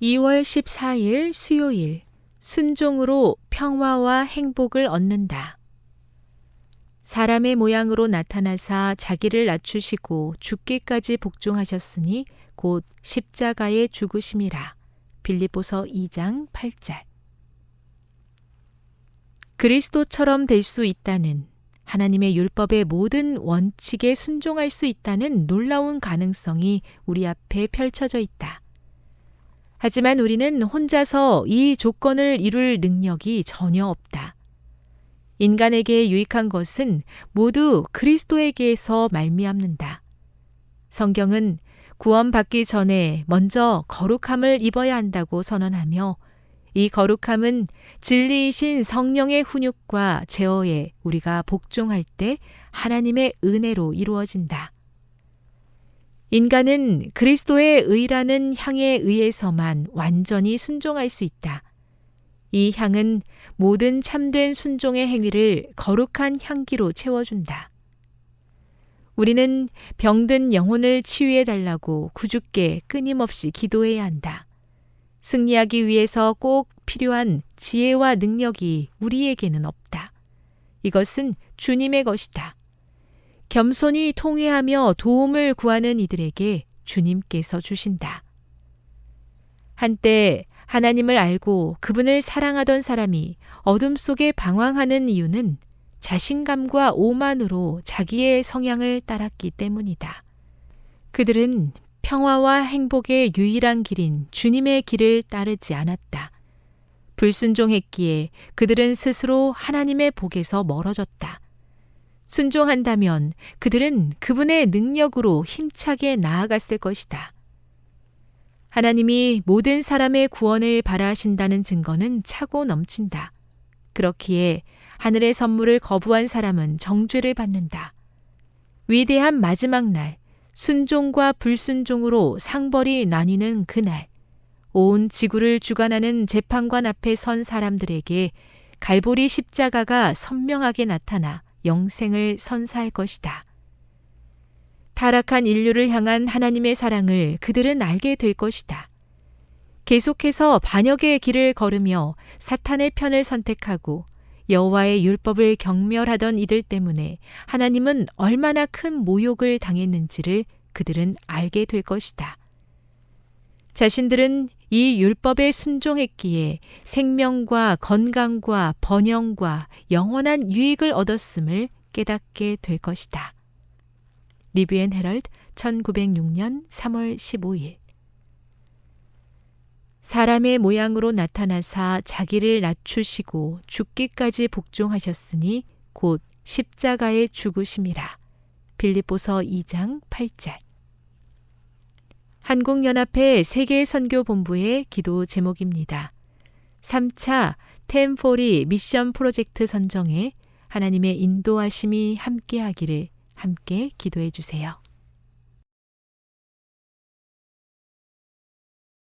2월 14일 수요일 순종으로 평화와 행복을 얻는다. 사람의 모양으로 나타나사 자기를 낮추시고 죽기까지 복종하셨으니 곧 십자가에 죽으심이라. 빌립보서 2장 8절. 그리스도처럼 될 수 있다는 하나님의 율법의 모든 원칙에 순종할 수 있다는 놀라운 가능성이 우리 앞에 펼쳐져 있다. 하지만 우리는 혼자서 이 조건을 이룰 능력이 전혀 없다. 인간에게 유익한 것은 모두 그리스도에게서 말미암는다. 성경은 구원받기 전에 먼저 거룩함을 입어야 한다고 선언하며 이 거룩함은 진리이신 성령의 훈육과 제어에 우리가 복종할 때 하나님의 은혜로 이루어진다. 인간은 그리스도의 의라는 향에 의해서만 완전히 순종할 수 있다. 이 향은 모든 참된 순종의 행위를 거룩한 향기로 채워준다. 우리는 병든 영혼을 치유해 달라고 구주께 끊임없이 기도해야 한다. 승리하기 위해서 꼭 필요한 지혜와 능력이 우리에게는 없다. 이것은 주님의 것이다. 겸손히 통회하며 도움을 구하는 이들에게 주님께서 주신다. 한때 하나님을 알고 그분을 사랑하던 사람이 어둠 속에 방황하는 이유는 자신감과 오만으로 자기의 성향을 따랐기 때문이다. 그들은 평화와 행복의 유일한 길인 주님의 길을 따르지 않았다. 불순종했기에 그들은 스스로 하나님의 복에서 멀어졌다. 순종한다면 그들은 그분의 능력으로 힘차게 나아갔을 것이다. 하나님이 모든 사람의 구원을 바라신다는 증거는 차고 넘친다. 그렇기에 하늘의 선물을 거부한 사람은 정죄를 받는다. 위대한 마지막 날, 순종과 불순종으로 상벌이 나뉘는 그날, 온 지구를 주관하는 재판관 앞에 선 사람들에게 갈보리 십자가가 선명하게 나타나 영생을 선사할 것이다. 타락한 인류를 향한 하나님의 사랑을 그들은 알게 될 것이다. 계속해서 반역의 길을 걸으며 사탄의 편을 선택하고 여호와의 율법을 경멸하던 이들 때문에 하나님은 얼마나 큰 모욕을 당했는지를 그들은 알게 될 것이다. 자신들은 이 율법에 순종했기에 생명과 건강과 번영과 영원한 유익을 얻었음을 깨닫게 될 것이다. 리뷰앤 헤럴드 1906년 3월 15일 사람의 모양으로 나타나사 자기를 낮추시고 죽기까지 복종하셨으니 곧 십자가에 죽으심이라. 빌립보서 2장 8절. 한국연합회 세계선교본부의 기도 제목입니다. 3차 템포리 미션 프로젝트 선정에 하나님의 인도하심이 함께하기를 함께 기도해 주세요.